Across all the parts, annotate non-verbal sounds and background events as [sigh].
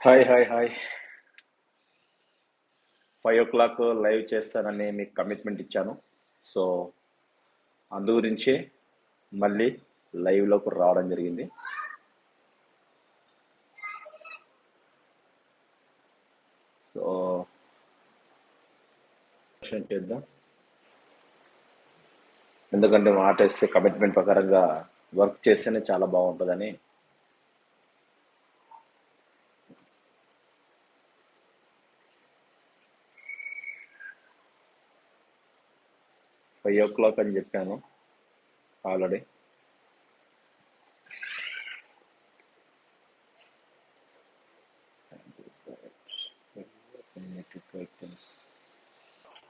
Hi hi hi. Five o'clock live చేస్తానని మీకు commitment ఇచ్చాను. సో అందు గురించే మళ్ళీ లైవ్లోకి రావడం జరిగింది. సో చేద్దాం. ఎందుకంటే మాట వేస్తే కమిట్మెంట్ ప్రకారంగా వర్క్ చేస్తేనే చాలా బాగుంటుందని ఫైవ్ ఓ క్లాక్ అని చెప్పాను ఆల్రెడీ.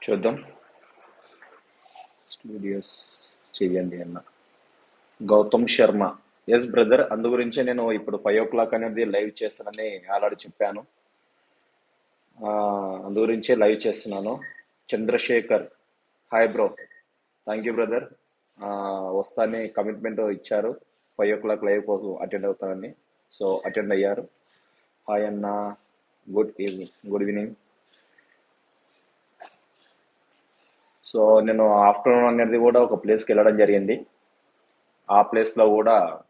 చూద్దాం. స్టూడియోస్ చెయ్యండి అన్న. గౌతమ్ శర్మ. ఎస్ బ్రదర్ అందు గురించే నేను ఇప్పుడు ఫైవ్ ఓ క్లాక్ అనేది లైవ్ చేస్తానని ఆల్రెడీ చెప్పాను. అందు గురించే లైవ్ చేస్తున్నాను. Chandrashekar. Hi bro thank you brother వస్తానే కమిట్మెంట్ ఇచ్చారు. ఫైవ్ ఓ క్లాక్ లైవ్ కోసం అటెండ్ అవుతానని. సో అటెండ్ అయ్యారు. హాయ్ అన్న. Good evening good evening so నేను ఆఫ్టర్నూన్ అనేది కూడా ఒక ప్లేస్కి వెళ్ళడం జరిగింది. ఆ ప్లేస్లో కూడా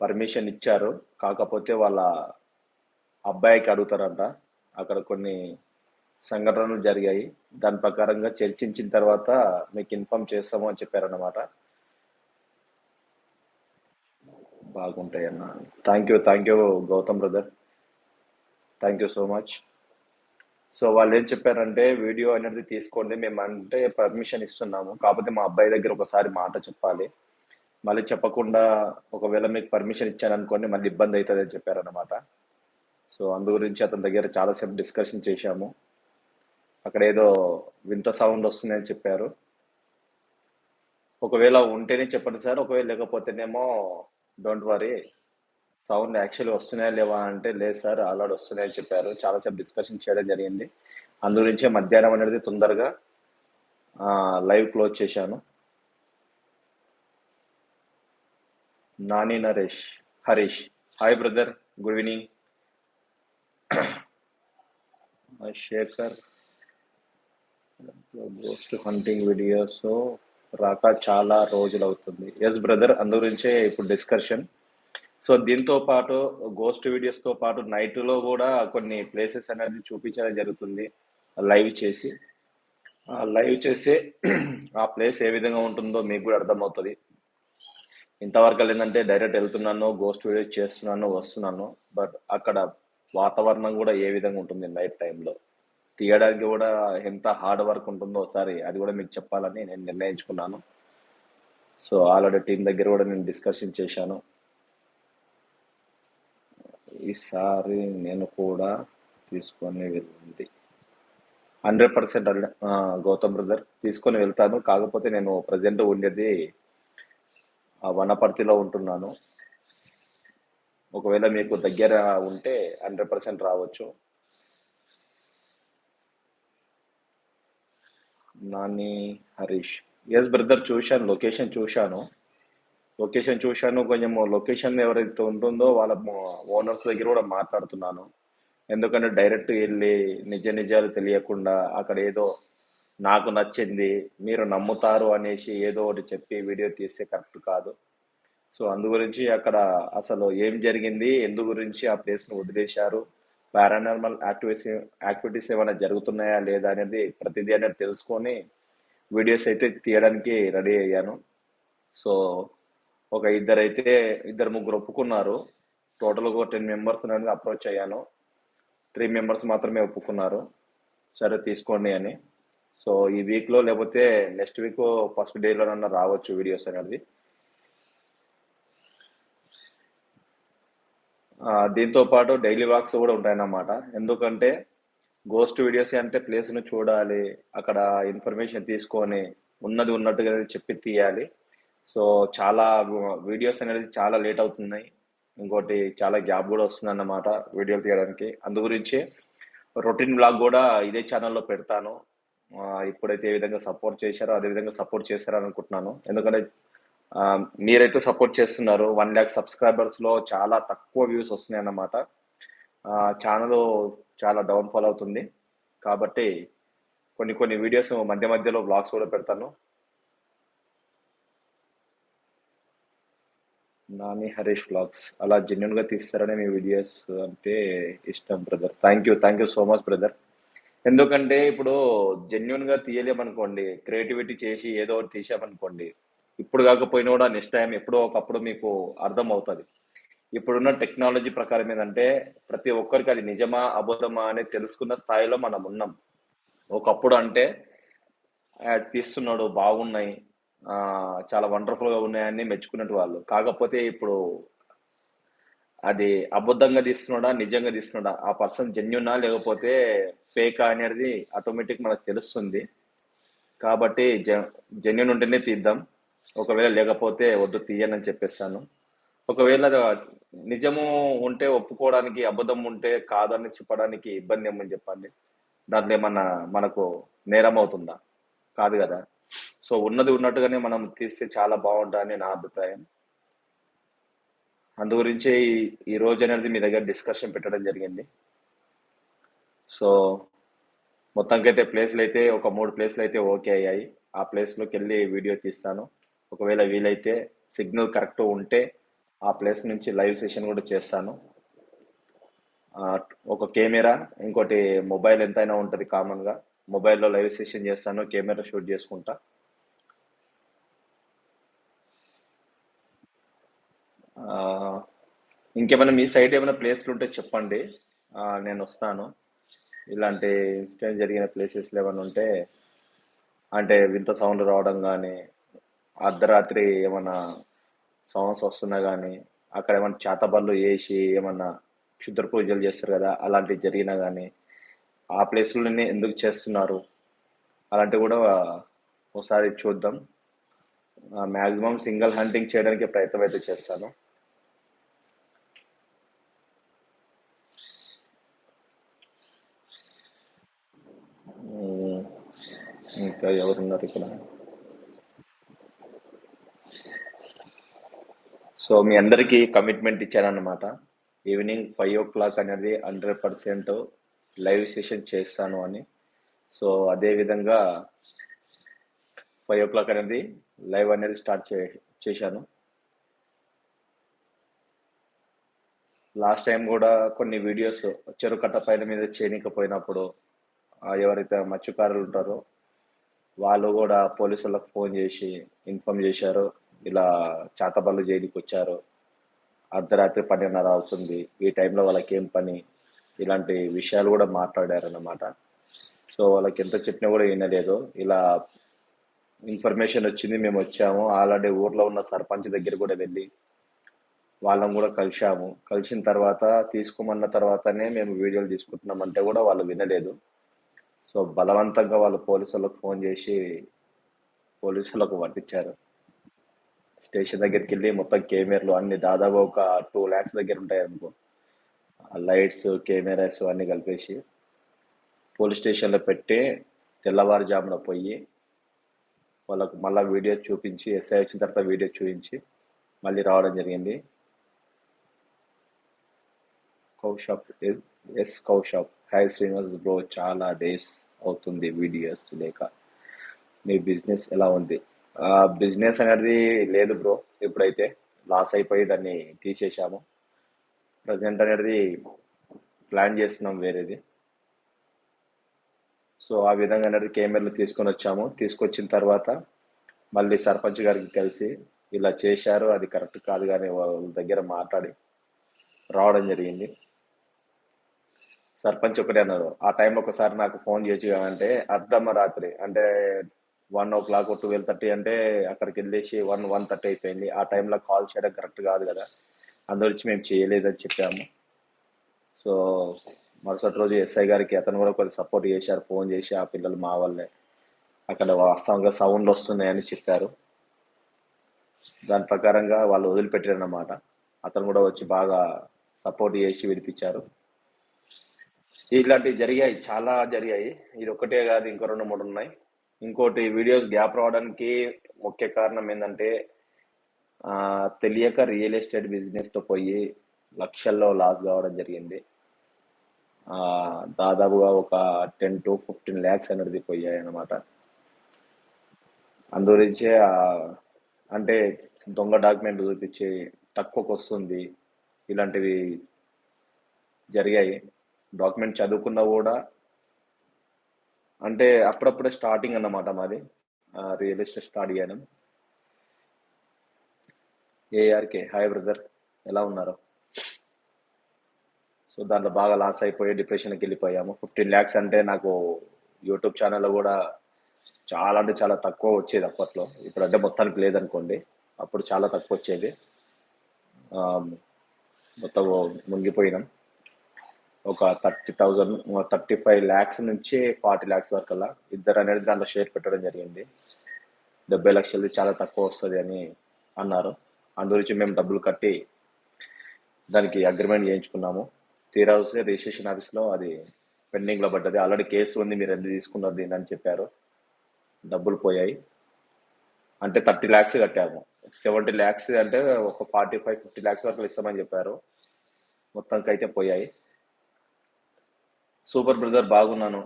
పర్మిషన్ ఇచ్చారు. కాకపోతే వాళ్ళ అబ్బాయికి అడుగుతారంట. అక్కడ కొన్ని సంఘటనలు జరిగాయి. దాని ప్రకారంగా చర్చించిన తర్వాత మీకు ఇన్ఫామ్ చేస్తాము అని చెప్పారన్నమాట. బాగుంటాయి అన్న. Thank you thank you Gautam brother thank you so much so వాళ్ళు ఏం చెప్పారంటే వీడియో అనేది తీసుకోండి. మేము అంటే పర్మిషన్ ఇస్తున్నాము. కాకపోతే మా అబ్బాయి దగ్గర ఒకసారి మాట చెప్పాలి. మళ్ళీ చెప్పకుండా ఒకవేళ మీకు పర్మిషన్ ఇచ్చాను అనుకోండి మళ్ళీ ఇబ్బంది అవుతుంది అని చెప్పారన్నమాట. సో అందు గురించి అతని దగ్గర చాలాసేపు డిస్కషన్ చేశాము. అక్కడ ఏదో వింత సౌండ్ వస్తుందని చెప్పారు. ఒకవేళ ఉంటేనే చెప్పండి సార్ ఒకవేళ లేకపోతేనేమో డోంట్ వరీ సౌండ్ యాక్చువల్లీ వస్తున్నాయా లేవా అంటే లేదు సార్ ఆల్రెడీ వస్తున్నాయని చెప్పారు. చాలాసేపు డిస్కషన్ చేయడం జరిగింది. అందుగురించే మధ్యాహ్నం అనేది తొందరగా లైవ్ క్లోజ్ చేశాను. Nani Naresh Harish. Hi brother good evening. [clears throat] Shekar. Ghost hunting videos రాక చాలా రోజులు అవుతుంది ఎస్ బ్రదర్ అందు గురించే ఇప్పుడు డిస్కషన్ సో దీంతో పాటు గోస్ట్ వీడియోస్తో పాటు నైట్లో కూడా కొన్ని ప్లేసెస్ అనేది చూపించడం జరుగుతుంది. లైవ్ చేసి లైవ్ చేస్తే [clears throat] ఆ ప్లేస్ ఏ విధంగా ఉంటుందో మీకు కూడా అర్థమవుతుంది. ఇంతవరకు ఏంటంటే డైరెక్ట్ వెళ్తున్నాను గోస్ట్ వీడియో చేస్తున్నాను వస్తున్నాను. బట్ అక్కడ వాతావరణం కూడా ఏ విధంగా ఉంటుంది నైట్ టైంలో తీయడానికి కూడా ఎంత హార్డ్ వర్క్ ఉంటుందో ఒకసారి అది కూడా మీకు చెప్పాలని నేను నిర్ణయించుకున్నాను. సో ఆల్రెడీ టీం దగ్గర కూడా నేను డిస్కషన్ చేశాను. ఈసారి నేను కూడా తీసుకొని వెళ్ళింది హండ్రెడ్ పర్సెంట్ గౌతమ్ బ్రదర్ తీసుకొని వెళ్తాను. కాకపోతే నేను ప్రజెంట్ ఉండేది ఆ వనపర్తిలో ఉంటున్నాను. ఒకవేళ మీకు దగ్గర ఉంటే హండ్రెడ్ పర్సెంట్ రావచ్చు. నాని హరీష్. ఎస్ బ్రదర్ చూశాను. లొకేషన్ చూశాను. లొకేషన్ చూశాను. కొంచెం లొకేషన్ ఎవరైతే ఉంటుందో వాళ్ళ ఓనర్స్ దగ్గర కూడా మాట్లాడుతున్నాను. ఎందుకంటే డైరెక్ట్ వెళ్ళి నిజ నిజాలు తెలియకుండా అక్కడ ఏదో నాకు నచ్చింది మీరు నమ్ముతారు అనేసి ఏదో ఒకటి చెప్పి వీడియో తీస్తే కరెక్ట్ కాదు. సో అందు గురించి అక్కడ అసలు ఏం జరిగింది? ఎందు గురించి ఆ ప్లేస్ను వదిలేశారు? పారానార్మల్ యాక్టివిటీస్ యాక్టివిటీస్ ఏమైనా జరుగుతున్నాయా లేదా అనేది ప్రతిదీ అనేది తెలుసుకొని వీడియోస్ అయితే తీయడానికి రెడీ అయ్యాను. సో ఒక ఇద్దరు అయితే ఇద్దరు ముగ్గురు ఒప్పుకున్నారు. టోటల్గా ఒక టెన్ మెంబర్స్ అనేది అప్రోచ్ అయ్యాను. త్రీ మెంబర్స్ మాత్రమే ఒప్పుకున్నారు. సరే తీసుకోండి అని. సో ఈ వీక్లో లేకపోతే నెక్స్ట్ వీక్ ఫస్ట్ డేలోనన్నా రావచ్చు వీడియోస్ అనేది. దీంతో పాటు డైలీ వాక్స్ కూడా ఉంటాయన్నమాట. ఎందుకంటే గోస్ట్ వీడియోస్ అంటే ప్లేస్ను చూడాలి అక్కడ ఇన్ఫర్మేషన్ తీసుకొని ఉన్నది ఉన్నట్టుగా చెప్పి తీయాలి. సో చాలా వీడియోస్ అనేది చాలా లేట్ అవుతున్నాయి. ఇంకోటి చాలా గ్యాప్ కూడా వస్తుంది అన్నమాట వీడియోలు తీయడానికి. అందు గురించి రొటీన్ బ్లాగ్ కూడా ఇదే ఛానల్లో పెడతాను. ఇప్పుడైతే ఏ విధంగా సపోర్ట్ చేశారో అదే విధంగా సపోర్ట్ చేశారని అనుకుంటున్నాను. ఎందుకంటే మీరైతే సపోర్ట్ చేస్తున్నారు. వన్ ల్యాక్ సబ్స్క్రైబర్స్లో చాలా తక్కువ వ్యూస్ వస్తున్నాయి అన్నమాట ఛానల్ చాలా డౌన్ఫాల్ అవుతుంది. కాబట్టి కొన్ని కొన్ని వీడియోస్ మధ్య మధ్యలో బ్లాగ్స్ కూడా పెడతాను. నాని హరీష్ బ్లాగ్స్. అలా జెన్యున్గా తీస్తారని మీ వీడియోస్ అంటే ఇష్టం brother. Thank you thank you so much brother. ఎందుకంటే ఇప్పుడు జెన్యున్గా తీయలేమనుకోండి క్రియేటివిటీ చేసి ఏదో ఒకటి తీసామనుకోండి ఇప్పుడు కాకపోయినా కూడా నెక్స్ట్ టైం ఎప్పుడో ఒకప్పుడు మీకు అర్థం అవుతుంది ఇప్పుడున్న టెక్నాలజీ ప్రకారం ఏంటంటే ప్రతి ఒక్కరికి అది నిజమా అబద్ధమా అనేది తెలుసుకున్న స్థాయిలో మనం ఉన్నాం. ఒకప్పుడు అంటే తీస్తున్నాడు బాగున్నాయి చాలా వండర్ఫుల్గా ఉన్నాయని మెచ్చుకున్నట్టు వాళ్ళు. కాకపోతే ఇప్పుడు అది అబద్ధంగా తీస్తున్నాడా నిజంగా తీస్తున్నాడా ఆ పర్సన్ జెన్యునా లేకపోతే ఫేకా అనేది ఆటోమేటిక్ మనకు తెలుస్తుంది. కాబట్టి జెన్యున్ ఉంటేనే తీద్దాం. ఒకవేళ లేకపోతే వద్దు తీయనని చెప్పేస్తాను. ఒకవేళ నిజము ఉంటే ఒప్పుకోవడానికి అబద్ధం ఉంటే కాదని చెప్పడానికి ఇబ్బంది ఏమని చెప్పండి? దాంట్లో ఏమన్నా మనకు నేరం అవుతుందా? కాదు కదా. సో ఉన్నది ఉన్నట్టుగానే మనం తీస్తే చాలా బాగుంటుందని నా అభిప్రాయం. అందు గురించి ఈ- ఈ రోజు అనేది మీ దగ్గర డిస్కషన్ పెట్టడం జరిగింది. సో మొత్తానికైతే ప్లేస్లు అయితే ఒక మూడు ప్లేస్లు అయితే ఓకే అయ్యాయి. ఆ ప్లేస్లోకి వెళ్ళి వీడియో తీస్తాను. ఒకవేళ వీలైతే సిగ్నల్ కరెక్ట్ ఉంటే ఆ ప్లేస్ నుంచి లైవ్ సెషన్ కూడా చేస్తాను. ఒక కెమెరా ఇంకోటి మొబైల్ ఎంతైనా ఉంటుంది కామన్గా. మొబైల్లో లైవ్ సెషన్ చేస్తాను కెమెరా షూట్ చేసుకుంటా. ఇంకేమైనా మీ సైడ్ ఏమైనా ప్లేస్లు ఉంటే చెప్పండి. నేను వస్తాను. ఇలాంటి ఇన్సిడెంట్ జరిగిన ప్లేసెస్లో ఏమైనా ఉంటే అంటే వింత సౌండ్ రావడం కానీ అర్ధరాత్రి ఏమన్నా సౌండ్స్ వస్తున్నా కానీ అక్కడ ఏమైనా చేతబళ్ళు వేసి ఏమన్నా క్షుద్ర పూజలు చేస్తారు కదా అలాంటివి జరిగినా కానీ ఆ ప్లేస్లోనే ఎందుకు చేస్తున్నారు? అలాంటివి కూడా ఒకసారి చూద్దాం. మ్యాక్సిమం సింగిల్ హంటింగ్ చేయడానికి ప్రయత్నం అయితే చేస్తాను. ఇంకా ఎవరున్నారు ఇక్కడ? సో మీ అందరికీ కమిట్మెంట్ ఇచ్చానన్నమాట. ఈవినింగ్ ఫైవ్ ఓ క్లాక్ అనేది హండ్రెడ్ పర్సెంట్ లైవ్ సెషన్ చేస్తాను అని. సో అదేవిధంగా ఫైవ్ ఓ క్లాక్ అనేది లైవ్ అనేది స్టార్ట్ చే చేశాను. లాస్ట్ టైం కూడా కొన్ని వీడియోస్ చెరుకట్ట పైన మీద చేయనికపోయినప్పుడు ఎవరైతే మత్స్యకారులు ఉంటారో వాళ్ళు కూడా పోలీసులకు ఫోన్ చేసి ఇన్ఫామ్ చేశారు. ఇలా చాతబళ్ళు జైలుకి వచ్చారు అర్ధరాత్రి పన్నెండున్నర అవుతుంది. ఈ టైంలో వాళ్ళకి ఏం పని? ఇలాంటి విషయాలు కూడా మాట్లాడారన్నమాట. సో వాళ్ళకి ఎంత చెప్పినా కూడా వినలేదు. ఇలా ఇన్ఫర్మేషన్ వచ్చింది మేము వచ్చాము. అలాంటి ఊర్లో ఉన్న సర్పంచ్ దగ్గర కూడా వెళ్ళి వాళ్ళని కూడా కలిశాము. కలిసిన తర్వాత తీసుకోమన్న తర్వాతనే మేము వీడియోలు తీసుకుంటున్నామంటే కూడా వాళ్ళు వినలేదు. సో బలవంతంగా వాళ్ళు పోలీసులకు ఫోన్ చేసి పోలీసులకు పట్టించారు స్టేషన్ దగ్గరికి వెళ్ళి మొత్తం కెమెరాలు అన్ని దాదాపు ఒక టూ ల్యాక్స్ దగ్గర ఉంటాయి అనుకో. లైట్స్ కెమెరాస్ అన్ని కలిపేసి పోలీస్ స్టేషన్లో పెట్టి తెల్లవారుజామున పోయి వాళ్ళకు మళ్ళీ వీడియో చూపించి ఎస్ఐ వచ్చిన తర్వాత వీడియో చూపించి మళ్ళీ రావడం జరిగింది. కౌషాప్ ఎస్ కౌషాప్ హాయ్ శ్రీనివాస్ బ్రో చాలా డేస్ అవుతుంది వీడియోస్ లేక. మీ బిజినెస్ ఎలా ఉంది? బిజినెస్ అనేది లేదు బ్రో ఇప్పుడైతే లాస్ అయిపోయి దాన్ని తీసేసాము ప్రజెంట్ అనేది ప్లాన్ చేస్తున్నాం వేరేది. సో ఆ విధంగా అనేది కెమెరాలు తీసుకొని వచ్చాము. తీసుకొచ్చిన తర్వాత మళ్ళీ సర్పంచ్ గారికి కలిసి ఇలా చేశారు. అది కరెక్ట్ కాదు కానీ వాళ్ళ దగ్గర మాట్లాడి రావడం జరిగింది. సర్పంచ్ ఒకటే అన్నారు. ఆ టైం ఒకసారి నాకు ఫోన్ చేయొచ్చు అంటే అర్ధమ్మ రాత్రి. అంటే one o'clock twelve thirty అంటే అక్కడికి వెళ్ళేసి వన్ వన్ థర్టీ అయిపోయింది. ఆ టైంలో కాల్ చేయడం కరెక్ట్ కాదు కదా. అందువచ్చి మేము చేయలేదని చెప్పాము. సో మరుసటి రోజు ఎస్ఐ గారికి అతను కూడా కొంచెం సపోర్ట్ చేశారు ఫోన్ చేసి ఆ పిల్లలు మా వాళ్ళే అక్కడ వాస్తవంగా సౌండ్లు వస్తున్నాయని చెప్పారు. దాని ప్రకారంగా వాళ్ళు వదిలిపెట్టారన్నమాట అతను కూడా వచ్చి బాగా సపోర్ట్ చేసి విడిపించారు. ఇలాంటివి జరిగాయి చాలా జరిగాయి. ఇది ఒకటే కాదు ఇంకో రెండు మూడు ఉన్నాయి. ఇంకోటి వీడియోస్ గ్యాప్ రావడానికి ముఖ్య కారణం ఏంటంటే తెలియక రియల్ ఎస్టేట్ బిజినెస్తో పోయి లక్షల్లో లాస్ కావడం జరిగింది. దాదాపుగా ఒక టెన్ టు ఫిఫ్టీన్ ల్యాక్స్ అనేది పోయాయి అన్నమాట అందుగురించే అంటే దొంగ డాక్యుమెంట్ చూపించి తక్కువకు వస్తుంది ఇలాంటివి జరిగాయి. డాక్యుమెంట్ చదువుకున్నా కూడా అంటే అప్పుడప్పుడే స్టార్టింగ్ అన్నమాట మాది రియల్ ఎస్టేట్ స్టార్ట్ చేయడం. ఏఆర్కే హాయ్ బ్రదర్ ఎలా ఉన్నారు? సో దాంట్లో బాగా లాస్ అయిపోయి డిప్రెషన్కి వెళ్ళిపోయాము. ఫిఫ్టీన్ ల్యాక్స్ అంటే నాకు యూట్యూబ్ ఛానల్లో కూడా చాలా అంటే చాలా తక్కువ వచ్చేది అప్పట్లో. ఇప్పుడు అంటే మొత్తానికి లేదనుకోండి అప్పుడు చాలా తక్కువ వచ్చేది. మొత్తం మునిగిపోయినాం. ఒక thirty thousand thirty five lakhs నుంచి ఫార్టీ ల్యాక్స్ వరకు అలా ఇద్దరు అనేది దాంట్లో షేర్ పెట్టడం జరిగింది. డెబ్బై లక్షలు చాలా తక్కువ వస్తుంది అని అన్నారు. అందుగురించి మేము డబ్బులు కట్టి దానికి అగ్రిమెంట్ చేయించుకున్నాము. తీరా వస్తే రిజిస్ట్రేషన్ ఆఫీస్లో అది పెండింగ్లో పడ్డది. ఆల్రెడీ కేసు ఉంది మీరు ఎందుకు తీసుకున్నారు దీని అని చెప్పారు. డబ్బులు పోయాయి. అంటే థర్టీ ల్యాక్స్ కట్టాము. సెవెంటీ ల్యాక్స్ అంటే ఒక ఫార్టీ ఫైవ్ ఫిఫ్టీ ల్యాక్స్ వరకు ఇస్తామని చెప్పారు. మొత్తానికి అయితే పోయాయి. సూపర్ బ్రదర్ బాగున్నాను.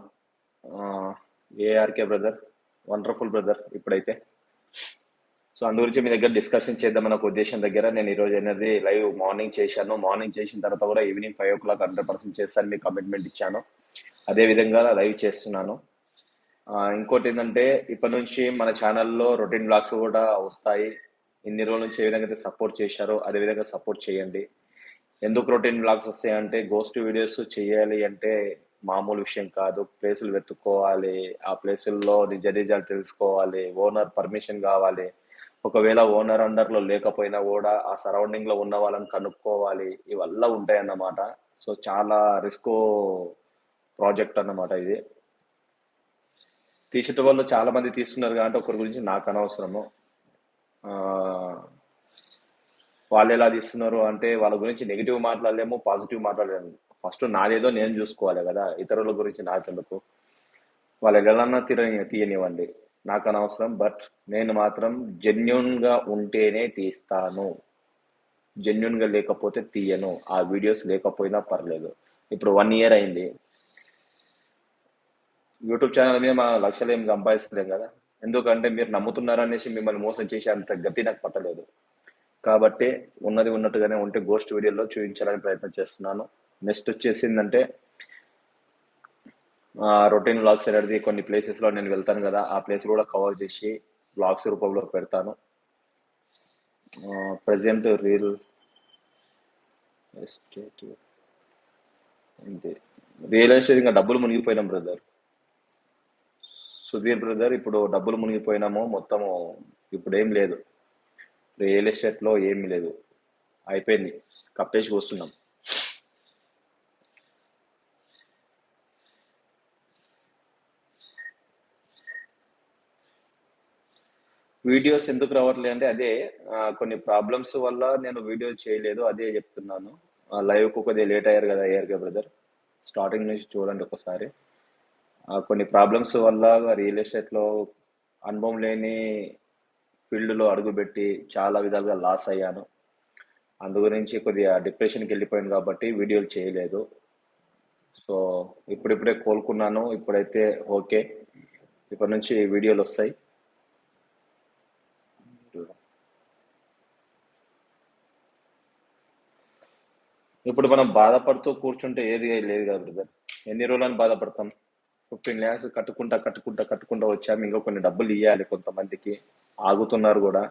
ఏఆర్కే బ్రదర్ వండర్ఫుల్ బ్రదర్ ఇప్పుడైతే. సో అందు గురించి మీ దగ్గర డిస్కషన్ చేద్దాం ఒక ఉద్దేశం దగ్గర నేను ఈరోజు అనేది లైవ్ మార్నింగ్ చేశాను. మార్నింగ్ చేసిన తర్వాత కూడా evening five o'clock hundred percent చేస్తాను మీకు కమిట్మెంట్ ఇచ్చాను. అదే విధంగా లైవ్ చేస్తున్నాను. ఇంకోటి ఏంటంటే ఇప్పటి నుంచి మన ఛానల్లో రొటీన్ బ్లాగ్స్ కూడా వస్తాయి. ఇన్ని రోజుల నుంచి ఏ విధంగా అయితే సపోర్ట్ చేశారో అదే విధంగా సపోర్ట్ చేయండి. ఎందుకు రొటీన్ బ్లాగ్స్ వస్తాయంటే గోస్ట్ వీడియోస్ చేయాలి అంటే మామూలు విషయం కాదు. ప్లేసులు వెతుక్కోవాలి. ఆ ప్లేసుల్లో నిజ నిజాలు తెలుసుకోవాలి. ఓనర్ పర్మిషన్ కావాలి. ఒకవేళ ఓనర్ అండర్లో లేకపోయినా కూడా ఆ సరౌండింగ్లో ఉన్న వాళ్ళని కనుక్కోవాలి. ఇవల్ల ఉంటాయన్నమాట. సో చాలా రిస్క్ ప్రాజెక్ట్ అన్నమాట ఇది. టీషర్ట్ వాళ్ళు చాలా మంది తీసుకున్నారు కాబట్టి ఒకరి గురించి నాకు అనవసరము. వాళ్ళు ఎలా తీస్తున్నారు అంటే వాళ్ళ గురించి నెగిటివ్ మాట్లాడలేము పాజిటివ్ మాట్లాడలేము. ఫస్ట్ నాదేదో నేను చూసుకోవాలి కదా ఇతరుల గురించి నాకెందుకు? వాళ్ళు ఎలాన్నా తీయ తీయనివ్వండి. నాకు అనవసరం బట్ నేను మాత్రం జెన్యున్గా ఉంటేనే తీస్తాను. జెన్యున్గా లేకపోతే తీయను. ఆ వీడియోస్ లేకపోయినా పర్లేదు. ఇప్పుడు వన్ ఇయర్ అయింది. యూట్యూబ్ ఛానల్ మీద మా లక్షలు ఏం సంపాదిస్తలేం కదా? ఎందుకంటే మీరు నమ్ముతున్నారనేసి మిమ్మల్ని మోసం చేసే అంత గతి నాకు పట్టలేదు. కాబట్టి ఉన్నది ఉన్నట్టుగానే ఉంటే గోస్ట్ వీడియోలో చూపించాలని ప్రయత్నం చేస్తున్నాను. నెక్స్ట్ వచ్చేసిందంటే రొటీన్ బ్లాగ్స్ అనేది కొన్ని ప్లేసెస్లో నేను వెళ్తాను కదా ఆ ప్లేస్ కూడా కవర్ చేసి బ్లాగ్స్ రూపంలో పెడతాను. ప్రజెంట్ రీల్ ఎస్టేట్ అంతే రియల్ ఎస్టేట్ ఇంకా డబ్బులు మునిగిపోయినాం బ్రదర్. సుధీర్ బ్రదర్ ఇప్పుడు డబ్బులు మునిగిపోయినాము మొత్తము ఇప్పుడు ఏం లేదు. రియల్ ఎస్టేట్లో ఏమీ లేదు. అయిపోయింది. కప్పేసి వస్తున్నాం వీడియోస్ ఎందుకు రావట్లేదు అంటే అదే కొన్ని ప్రాబ్లమ్స్ వల్ల నేను వీడియో చేయలేదు అదే చెప్తున్నాను. లైవ్కు కొద్దిగా లేట్ అయ్యారు కదా అయ్యారు కదా బ్రదర్ స్టార్టింగ్ నుంచి చూడండి ఒకసారి. కొన్ని ప్రాబ్లమ్స్ వల్ల రియల్ ఎస్టేట్లో అనుభవం లేని ఫీల్డ్లో అడుగుపెట్టి చాలా విధాలుగా లాస్ అయ్యాను. అందు గురించి కొద్దిగా డిప్రెషన్కి వెళ్ళిపోయాను కాబట్టి వీడియోలు చేయలేదు. సో ఇప్పుడిప్పుడే కోలుకున్నాను. ఇప్పుడైతే ఓకే ఇప్పటి నుంచి వీడియోలు వస్తాయి. ఇప్పుడు మనం బాధపడుతూ కూర్చుంటే ఏది లేదు కదా బ్రదర్. ఎన్ని రోజులని బాధపడతాం. ఫిఫ్టీన్ ల్యాక్స్ కట్టుకుంటా కట్టుకుంటా కట్టుకుంటా వచ్చాము. ఇంకా కొన్ని డబ్బులు ఇవ్వాలి కొంతమందికి. ఆగుతున్నారు కూడా.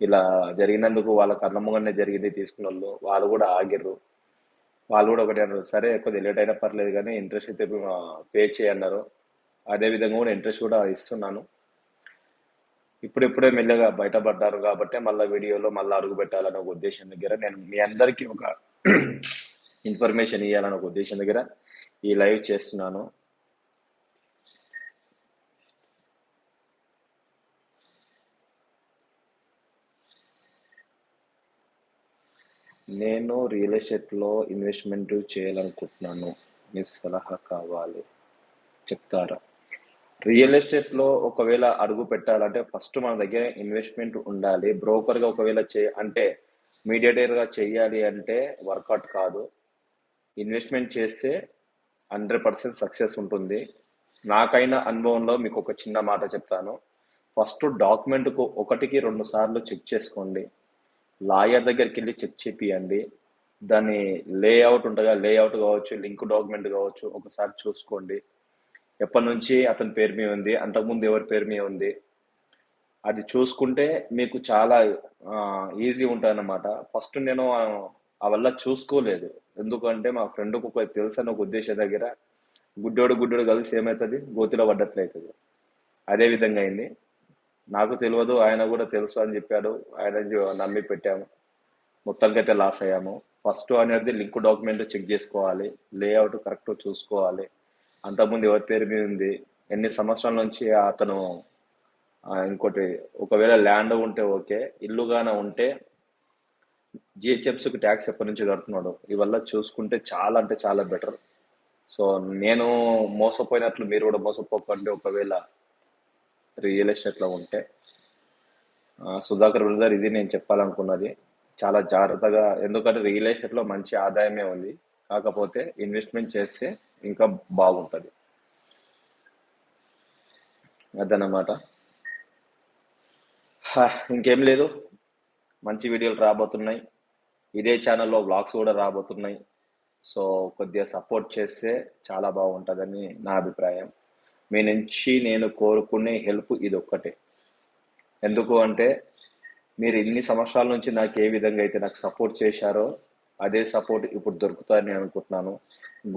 ఇలా జరిగినందుకు వాళ్ళ కర్ణముగానే జరిగింది తీసుకున్న వాళ్ళు. వాళ్ళు కూడా ఆగిర్రు. వాళ్ళు కూడా ఒకటి అన్నారు సరే కొద్దిగా లేట్ అయినా పర్లేదు కానీ ఇంట్రెస్ట్ అయితే పే చేయన్నారు అదే విధంగా కూడా ఇంట్రెస్ట్ కూడా ఇస్తున్నాను. ఇప్పుడిప్పుడే మెల్లగా బయటపడ్డారు కాబట్టి మళ్ళీ వీడియోలో మళ్ళీ అడుగు పెట్టాలనే ఒక ఉద్దేశం దగ్గర నేను మీ అందరికీ ఒక [clears throat] ఇన్ఫర్మేషన్ ఇవ్వాలని ఒక ఉద్దేశం దగ్గర ఈ లైవ్ చేస్తున్నాను. నేను రియల్ ఎస్టేట్లో ఇన్వెస్ట్మెంట్ చేయాలనుకుంటున్నాను. మీ సలహా కావాలి. చెప్తారా? రియల్ ఎస్టేట్లో ఒకవేళ అడుగు పెట్టాలంటే ఫస్ట్ మన దగ్గర ఇన్వెస్ట్మెంట్ ఉండాలి. బ్రోకర్గా ఒకవేళ చే అంటే మీడియేటర్గా చేయాలి అంటే వర్కౌట్ కాదు. ఇన్వెస్ట్మెంట్ చేస్తే హండ్రెడ్ పర్సెంట్ సక్సెస్ ఉంటుంది. నాకైన అనుభవంలో మీకు ఒక చిన్న మాట చెప్తాను. ఫస్ట్ డాక్యుమెంట్కు ఒకటికి రెండు సార్లు చెక్ చేసుకోండి. లాయర్ దగ్గరికి వెళ్ళి చెక్ చేపియండి. దాని లేఅవుట్ ఉంటుందా? లేఅవుట్ కావచ్చు లింక్ డాక్యుమెంట్ కావచ్చు ఒకసారి చూసుకోండి. ఎప్పటి నుంచి అతని పేరు మీద ఉంది? అంతకుముందు ఎవరి పేరు మీద ఉంది? అది చూసుకుంటే మీకు చాలా ఈజీ ఉంటుంది అనమాట ఫస్ట్ నేను ఆ వల్ల చూసుకోలేదు. ఎందుకంటే మా ఫ్రెండ్కు ఒక తెలుసు అని ఒక ఉద్దేశం దగ్గర గుడ్డోడు గుడ్డోడు కలిసి ఏమవుతుంది గోతిలో పడ్డట్లయితుంది. అదే విధంగా అయింది. నాకు తెలియదు ఆయన కూడా తెలుసు అని చెప్పాడు. ఆయన నమ్మి పెట్టాము. మొత్తానికి లాస్ అయ్యాము. ఫస్ట్ అనేది లింక్ డాక్యుమెంట్ చెక్ చేసుకోవాలి. లేఅవుట్ కరెక్ట్ చూసుకోవాలి. అంతకుముందు ఎవరి పేరు మీద ఉంది? ఎన్ని సంవత్సరాల నుంచి అతను ఇంకోటి ఒకవేళ ల్యాండ్ ఉంటే ఓకే ఇల్లుగానే ఉంటే జిహెచ్ఎఫ్స్కి ట్యాక్స్ ఎప్పటి నుంచి కడుతున్నాడు? ఇవల్ల చూసుకుంటే చాలా అంటే చాలా బెటర్ సో నేను మోసపోయినట్లు మీరు కూడా మోసపోకండి ఒకవేళ రియల్ ఎస్టేట్లో ఉంటే. సుధాకర్ బ్రదర్ ఇది నేను చెప్పాలనుకున్నది. చాలా జాగ్రత్తగా ఎందుకంటే రియల్ ఎస్టేట్లో మంచి ఆదాయమే ఉంది. కాకపోతే ఇన్వెస్ట్మెంట్ చేస్తే ఇంకా బాగుంటుంది. అదన్నమాట. ఇంకేం లేదు. మంచి వీడియోలు రాబోతున్నాయి. ఇదే ఛానల్లో వ్లాగ్స్ కూడా రాబోతున్నాయి. సో కొద్దిగా సపోర్ట్ చేస్తే చాలా బాగుంటుందని నా అభిప్రాయం. మీ నుంచి నేను కోరుకునే హెల్ప్ ఇది ఒక్కటే ఎందుకు అంటే మీరు ఇన్ని సంవత్సరాల నుంచి నాకు ఏ విధంగా అయితే నాకు సపోర్ట్ చేశారో అదే సపోర్ట్ ఇప్పుడు దొరుకుతాయని నేను అనుకుంటున్నాను.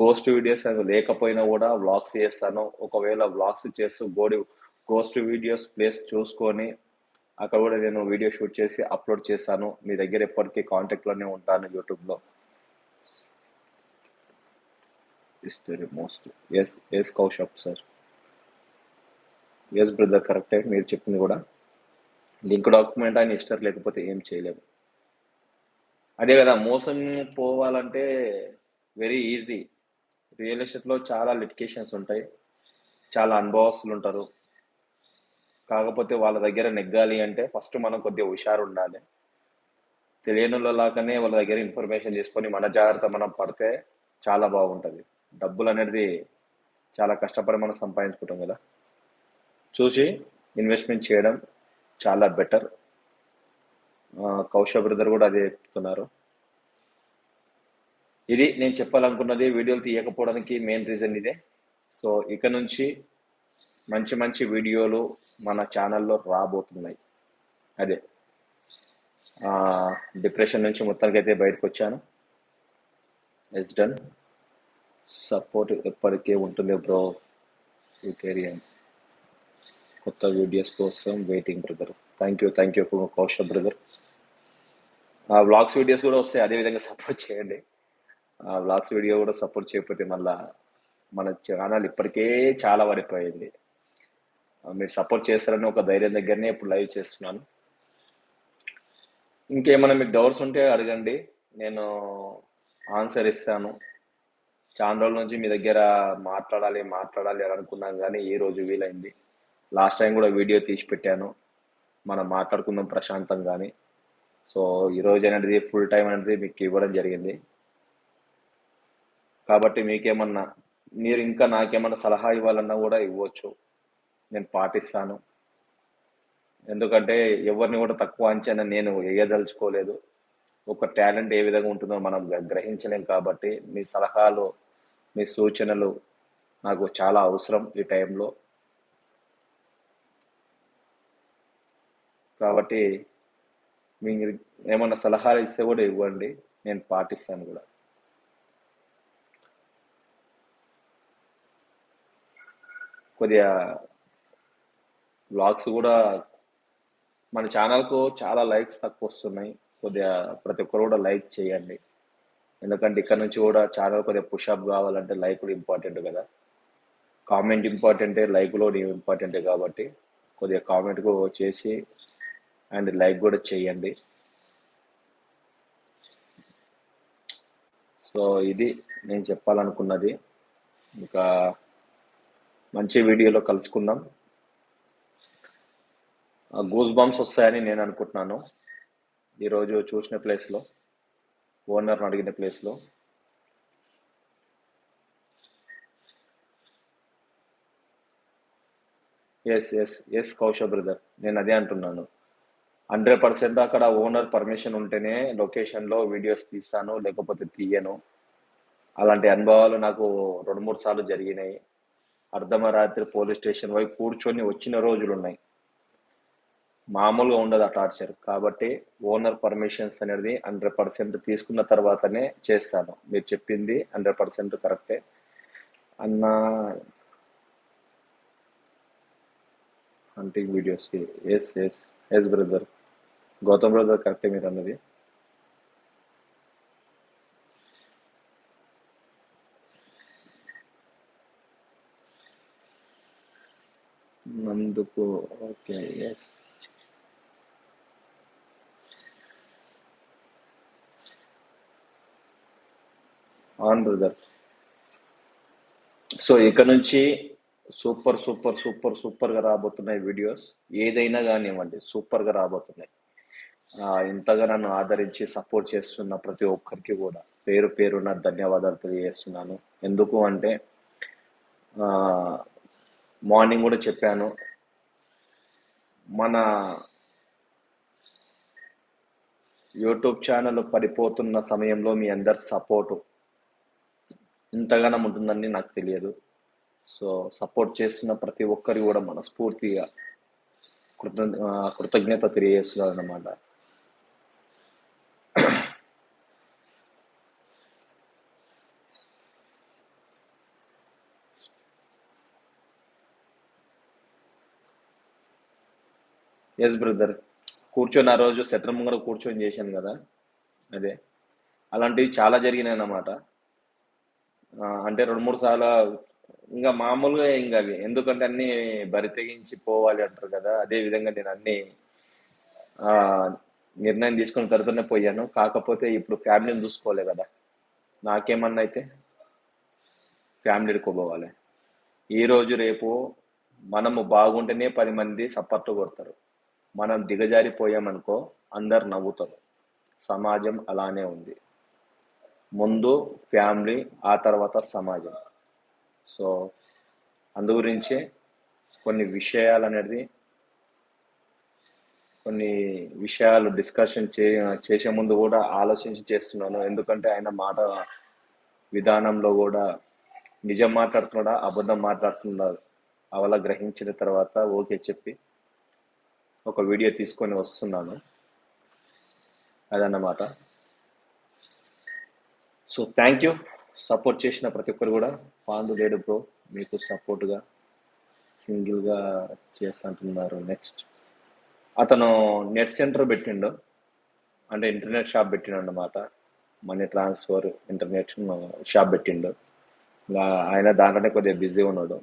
గోస్ట్ వీడియోస్ లేకపోయినా కూడా వ్లాగ్స్ చేస్తాను. ఒకవేళ వ్లాగ్స్ చేస్తూ గోడి గోస్ట్ వీడియోస్ ప్లేస్ చూసుకొని అక్కడ కూడా నేను వీడియో షూట్ చేసి అప్లోడ్ చేస్తాను మీ దగ్గర ఎప్పటికీ కాంటాక్ట్లోనే ఉంటాను యూట్యూబ్లో. ఇస్తే మోస్ట్ ఎస్ ఎస్ కౌశప్ సార్ ఎస్ బ్రదర్ కరెక్టే మీరు చెప్పింది కూడా. లింక్ డాక్యుమెంట్ ఆయన ఇష్టం లేకపోతే ఏం చేయలేము. అదే కదా మోసం పోవాలంటే వెరీ ఈజీ రియల్ ఎస్టేట్లో చాలా లిటికేషన్స్ ఉంటాయి. చాలా అనుభవస్తులు ఉంటారు. కాకపోతే వాళ్ళ దగ్గర నెగ్గాలి అంటే ఫస్ట్ మనం కొద్దిగా హుషారు ఉండాలి తెలియని లాగానే వాళ్ళ దగ్గర ఇన్ఫర్మేషన్ తీసుకొని మన జాగ్రత్త మనం పడితే చాలా బాగుంటుంది. డబ్బులు అనేది చాలా కష్టపడి మనం సంపాదించుకుంటాం కదా. చూసి ఇన్వెస్ట్మెంట్ చేయడం చాలా బెటర్ కౌశ బ్రదర్ కూడా అదే చెప్తున్నారు. ఇది నేను చెప్పాలనుకున్నది వీడియోలు తీయకపోవడానికి మెయిన్ రీజన్ ఇదే. సో ఇక నుంచి మంచి మంచి వీడియోలు మన ఛానల్లో రాబోతున్నాయి. అదే. డిప్రెషన్ నుంచి మొత్తానికి అయితే బయటకు వచ్చాను ఇట్స్ డన్ సపోర్ట్ ఎప్పటికే ఉంటుంది బ్రో యూ కెరియర్ కొత్త వీడియోస్ కోసం waiting brother thank you thank you Kaushal brother ఆ వ్లాగ్స్ వీడియోస్ కూడా వస్తాయి. అదే విధంగా సపోర్ట్ చేయండి. ఆ వ్లాగ్స్ వీడియో కూడా సపోర్ట్ చేయకపోతే మళ్ళీ మన ఛానల్ ఇప్పటికే చాలా పడిపోయింది మీరు సపోర్ట్ చేస్తారని ఒక ధైర్యం దగ్గరనే ఇప్పుడు లైవ్ చేస్తున్నాను. ఇంకేమైనా మీకు డౌట్స్ ఉంటే అడగండి. నేను ఆన్సర్ ఇస్తాను. చాలా రోజుల నుంచి మీ దగ్గర మాట్లాడాలి మాట్లాడాలి అని అనుకున్నాం కానీ ఈ రోజు వీలైంది. లాస్ట్ టైం కూడా వీడియో తీసి పెట్టాను. మనం మాట్లాడుకుందాం ప్రశాంతంగాని సో ఈరోజు అనేది ఫుల్ టైం అనేది మీకు ఇవ్వడం జరిగింది. కాబట్టి మీకేమన్నా మీరు ఇంకా నాకేమన్నా సలహా ఇవ్వాలన్నా కూడా ఇవ్వచ్చు. నేను పాటిస్తాను. ఎందుకంటే ఎవరిని కూడా తక్కువ అంచనా నేను వేయదలుచుకోలేదు. ఒక టాలెంట్ ఏ విధంగా ఉంటుందో మనం గ్రహించలేం కాబట్టి మీ సలహాలు మీ సూచనలు నాకు చాలా అవసరం ఈ టైంలో. కాబట్టి మీరు ఏమన్నా సలహాలు ఇస్తే కూడా ఇవ్వండి. నేను పాటిస్తాను కూడా. కొద్దిగా బ్లాగ్స్ కూడా మన ఛానల్కు చాలా లైక్స్ తక్కువ వస్తున్నాయి. కొద్దిగా ప్రతి ఒక్కరు కూడా లైక్ చేయండి. ఎందుకంటే ఇక్కడ నుంచి కూడా ఛానల్ కొద్దిగా పుషప్ కావాలంటే లైక్ కూడా ఇంపార్టెంట్ కదా. కామెంట్ ఇంపార్టెంటే లైక్ కూడా ఇంపార్టెంటే కాబట్టి కొద్దిగా కామెంట్ కూడా చేసి అండ్ లైక్ కూడా చేయండి. సో ఇది నేను చెప్పాలనుకున్నది. ఇంకా మంచి వీడియోలో కలుసుకుందాం. గూస్ బాంబ్స్ వస్తాయని నేను అనుకుంటున్నాను. ఈరోజు చూసిన ప్లేస్లో ఓనర్ని అడిగిన ప్లేస్లో ఎస్ ఎస్ ఎస్ కౌశ బ్రదర్ నేను అదే అంటున్నాను. హండ్రెడ్ పర్సెంట్ అక్కడ ఓనర్ పర్మిషన్ ఉంటేనే లొకేషన్లో వీడియోస్ తీస్తాను లేకపోతే తీయను. అలాంటి అనుభవాలు నాకు రెండు మూడు సార్లు జరిగినాయి. అర్ధమరాత్రి పోలీస్ స్టేషన్ వైపు కూర్చొని వచ్చిన రోజులు ఉన్నాయి మామూలుగా ఉండదు ఆ టార్చర్. కాబట్టి ఓనర్ పర్మిషన్స్ అనేది హండ్రెడ్ పర్సెంట్ తీసుకున్న తర్వాతనే చేస్తాను. మీరు చెప్పింది హండ్రెడ్ పర్సెంట్ కరెక్టే. అన్న హంటింగ్ వీడియోస్కి. Yes yes yes brother Gautam brother కరెక్టే మీరు అన్నది. నందుకు. Okay yes on brother. So ఇక్కడ నుంచి సూపర్ సూపర్ సూపర్ సూపర్గా రాబోతున్నాయి వీడియోస్. ఏదైనా కానివ్వండి సూపర్గా రాబోతున్నాయి. ఇంతగా నన్ను ఆదరించి సపోర్ట్ చేస్తున్న ప్రతి ఒక్కరికి కూడా పేరు పేరున ధన్యవాదాలు తెలియజేస్తున్నాను. ఎందుకు అంటే మార్నింగ్ కూడా చెప్పాను. మన యూట్యూబ్ ఛానల్ పడిపోతున్న సమయంలో మీ అందరి సపోర్టు ఇంతగానం ఉంటుందని నాకు తెలియదు. సో సపోర్ట్ చేస్తున్న ప్రతి ఒక్కరికి కూడా మనస్ఫూర్తిగా కృత కృతజ్ఞత తెలియజేస్తున్నారు అన్నమాట ఎస్ బ్రదర్ కూర్చొని ఆ రోజు సెటర్ ముంగర కూర్చొని చేశాను కదా. అదే. అలాంటివి చాలా జరిగినాయి అన్నమాట అంటే రెండు మూడు సార్లు ఇంకా మామూలుగా ఇంకా అవి. ఎందుకంటే అన్ని బరి తెగించి పోవాలి అంటారు కదా. అదే విధంగా నేను అన్ని నిర్ణయం తీసుకున్న తర్వాతనే పోయాను. కాకపోతే ఇప్పుడు ఫ్యామిలీని చూసుకోవాలి కదా. నాకేమన్నా అయితే ఫ్యామిలీ పోవాలి ఈరోజు రేపు మనము బాగుంటేనే పది మంది సపోర్ట్ కొడతారు. మనం దిగజారిపోయామనుకో అందరు నవ్వుతారు. సమాజం అలానే ఉంది. ముందు ఫ్యామిలీ ఆ తర్వాత సమాజం. సో అందు గురించే కొన్ని విషయాలు అనేది కొన్ని విషయాలు డిస్కషన్ చే చేసే ముందు కూడా ఆలోచించి చేస్తున్నాను. ఎందుకంటే ఆయన మాట విధానంలో కూడా నిజం మాట్లాడుతున్నాడా అబద్ధం మాట్లాడుతున్నాడు అవల గ్రహించిన తర్వాత ఓకే చెప్పి ఒక వీడియో తీసుకొని వస్తున్నాను. అదన్నమాట. సో థ్యాంక్ యూ సపోర్ట్ చేసిన ప్రతి ఒక్కరు కూడా. పాండు లేడు బ్రో మీకు సపోర్ట్గా సింగిల్గా చేస్తుంటున్నారు. నెక్స్ట్ అతను నెట్ సెంటర్ పెట్టిండు. అంటే ఇంటర్నెట్ షాప్ పెట్టిండు అన్నమాట. మనీ ట్రాన్స్ఫర్ ఇంటర్నెట్ షాప్ పెట్టిండు. ఇంకా ఆయన దాంట్లోనే కొద్దిగా బిజీ ఉన్నాడు.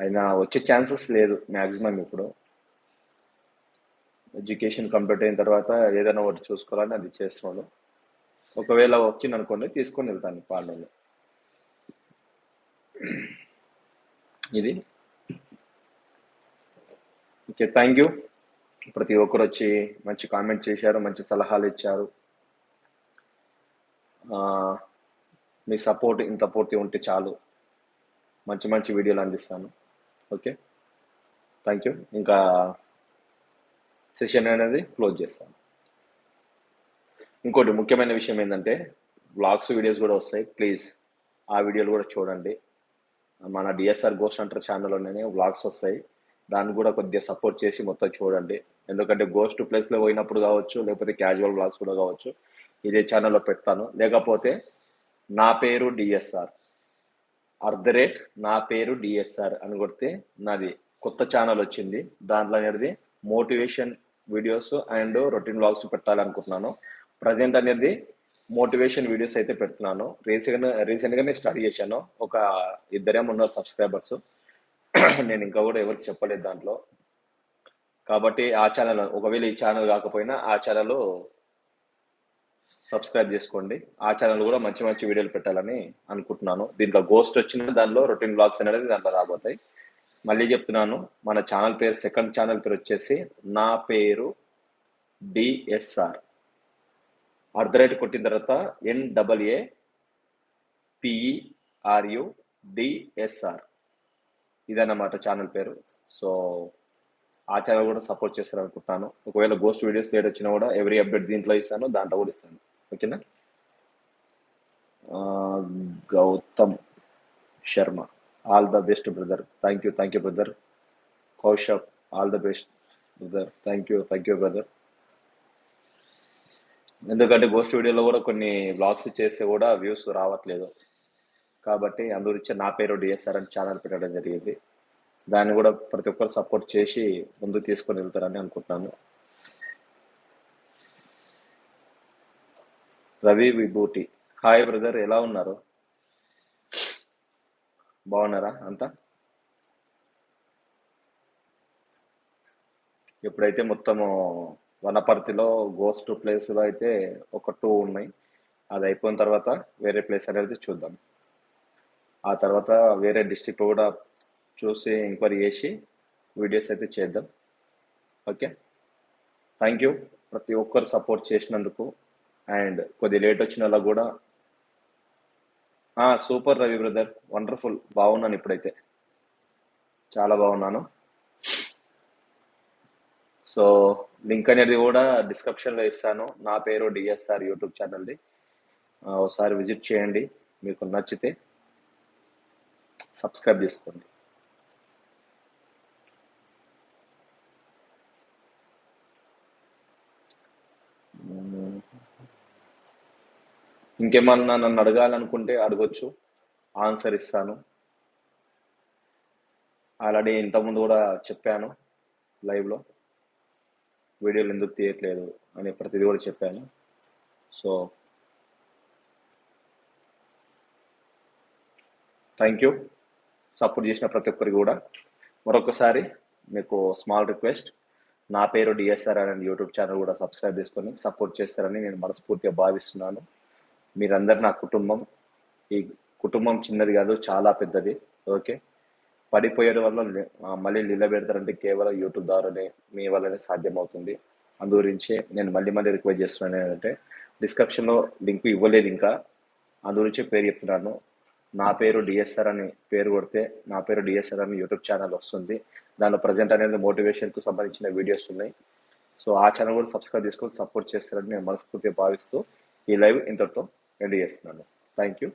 ఆయన వచ్చే ఛాన్సెస్ లేదు మ్యాక్సిమం ఇప్పుడు. ఎడ్యుకేషన్ కంప్లీట్ అయిన తర్వాత ఏదైనా ఒకటి చూసుకోవాలని అది చేస్తున్నాడు ఒకవేళ వచ్చింది అనుకోండి తీసుకొని వెళ్తాను పాండవులు ఇది. Okay thank you. ప్రతి ఒక్కరు వచ్చి మంచి కామెంట్ చేశారు మంచి సలహాలు ఇచ్చారు. మీ సపోర్ట్ ఇంత పూర్తి ఉంటే చాలు. మంచి మంచి వీడియోలు అందిస్తాను. Okay thank you. ఇంకా సెషన్ అనేది క్లోజ్ చేస్తాను ఇంకోటి ముఖ్యమైన విషయం ఏంటంటే వ్లాగ్స్ వీడియోస్ కూడా వస్తాయి. ప్లీజ్ ఆ వీడియోలు కూడా చూడండి. మన డిఎస్ఆర్ గోస్ట్ అంటర్ ఛానల్లోనే వ్లాగ్స్ వస్తాయి. దాన్ని కూడా కొద్దిగా సపోర్ట్ చేసి మొత్తం చూడండి. ఎందుకంటే గోస్ట్ ప్లేస్లో పోయినప్పుడు కావచ్చు లేకపోతే క్యాజువల్ వ్లాగ్స్ కూడా కావచ్చు ఇదే ఛానల్లో పెడతాను. లేకపోతే నా పేరు డిఎస్ఆర్ అట్ ద రేట్ నా పేరు డిఎస్ఆర్ అని కొడితే నాది కొత్త ఛానల్ వచ్చింది. దాంట్లో అనేది motivation videos and routine vlogs పెట్టాలనుకుంటున్నాను. ప్రజెంట్ అనేది మోటివేషన్ వీడియోస్ అయితే పెడుతున్నాను. రీసెంట్ నేను స్టార్ట్ చేశాను. ఒక ఇద్దరేమో ఉన్నారు సబ్స్క్రైబర్స్ నేను ఇంకా కూడా ఎవరికి చెప్పలేదు దాంట్లో. కాబట్టి ఆ ఛానల్ ఒకవేళ ఈ ఛానల్ కాకపోయినా ఆ ఛానల్ సబ్స్క్రైబ్ చేసుకోండి. ఆ ఛానల్ కూడా మంచి మంచి వీడియోలు పెట్టాలని అనుకుంటున్నాను. దీంట్లో గోస్ట్ వచ్చిన దానిలో రొటీన్ బ్లాగ్స్ అనేది దాంట్లో రాబోతాయి. మళ్ళీ చెప్తున్నాను మన ఛానల్ పేరు సెకండ్ ఛానల్ పేరు వచ్చేసి నా పేరు డిఎస్ఆర్. అర్ధ రేట్ కొట్టిన తర్వాత N double A PERU DSR. ఇదన్నమాట ఛానల్ పేరు. సో ఆ ఛానల్ కూడా సపోర్ట్ చేస్తారు అనుకుంటున్నాను ఒకవేళ గోస్ట్ వీడియోస్ లేట్ వచ్చినా కూడా ఎవ్రీ అప్డేట్ దీంట్లో ఇస్తాను దాంట్లో కూడా ఇస్తాను. ఓకేనా? Gautam Sharma. All the best brother thank you thank you brother కౌశప్ all the best brother thank you thank you brother ఎందుకంటే గోస్ట్ వీడియోలో కూడా కొన్ని బ్లాగ్స్ చేస్తే కూడా వ్యూస్ రావట్లేదు. కాబట్టి అందుగురించి నా పేరు డిఎస్ఆర్ అని ఛానల్ పెట్టడం జరిగింది. దాన్ని కూడా ప్రతి ఒక్కరు సపోర్ట్ చేసి ముందుకు తీసుకొని వెళ్తారని అనుకుంటున్నాను. రవి విభూతి. హాయ్ బ్రదర్ ఎలా ఉన్నారు? బాగున్నారా అంతా? ఎప్పుడైతే మొత్తము వనపర్తిలో గోస్ట్ ప్లేస్లో అయితే ఒక టూ ఉన్నాయి అది అయిపోయిన తర్వాత వేరే ప్లేస్ అనేది చూద్దాం. ఆ తర్వాత వేరే డిస్ట్రిక్ట్ కూడా చూసి ఎంక్వైరీ చేసి వీడియోస్ అయితే చేద్దాం. ఓకే థ్యాంక్ యూ ప్రతి ఒక్కరు సపోర్ట్ చేసినందుకు. అండ్ కొద్ది లేట్ వచ్చిన వాళ్ళకు కూడా సూపర్ రవి బ్రదర్. వండర్ఫుల్. బాగున్నాను ఇప్పుడైతే. చాలా బాగున్నాను. సో లింక్ అనేది కూడా డిస్క్రిప్షన్లో ఇస్తాను. నా పేరు డిఎస్ఆర్ యూట్యూబ్ ఛానల్ది. ఒకసారి విజిట్ చేయండి. మీకు నచ్చితే సబ్స్క్రైబ్ చేసుకోండి మ్మ్. ఇంకేమన్నా నన్ను అడగాలనుకుంటే అడగొచ్చు. ఆన్సర్ ఇస్తాను. ఆల్రెడీ ఇంతకుముందు కూడా చెప్పాను లైవ్లో. వీడియోలు ఎందుకు తీయట్లేదు అని ప్రతిదీ కూడా చెప్పాను. సో థ్యాంక్ యూ సపోర్ట్ చేసిన ప్రతి ఒక్కరికి కూడా. మరొకసారి మీకు స్మాల్ రిక్వెస్ట్ నా పేరు డిఎస్ఆర్ అనే యూట్యూబ్ ఛానల్ కూడా సబ్స్క్రైబ్ చేసుకొని సపోర్ట్ చేస్తారని నేను మనస్ఫూర్తిగా భావిస్తున్నాను. మీరందరు నా కుటుంబం. ఈ కుటుంబం చిన్నది కాదు చాలా పెద్దది. ఓకే? పడిపోయడం వల్ల మళ్ళీ నిలబెడతారంటే కేవలం యూట్యూబ్ ద్వారానే మీ వల్లనే సాధ్యమవుతుంది. అందు గురించే నేను మళ్ళీ మళ్ళీ రిక్వెస్ట్ చేస్తున్నాను ఏంటంటే డిస్క్రిప్షన్లో లింక్ ఇవ్వలేదు ఇంకా. అందు గురించి పేరు చెప్తున్నాను. నా పేరు డిఎస్ఆర్ అని పేరు కొడితే నా పేరు డిఎస్ఆర్ అని యూట్యూబ్ ఛానల్ వస్తుంది. దానిలో ప్రజెంట్ అనేది మోటివేషన్కు సంబంధించిన వీడియోస్ ఉన్నాయి. సో ఆ ఛానల్ కూడా సబ్స్క్రైబ్ చేసుకొని సపోర్ట్ చేస్తారని నేను మనస్ఫూర్తిగా భావిస్తూ ఈ లైవ్ ఇంతటితో రెడీ చేస్తున్నాను. Thank you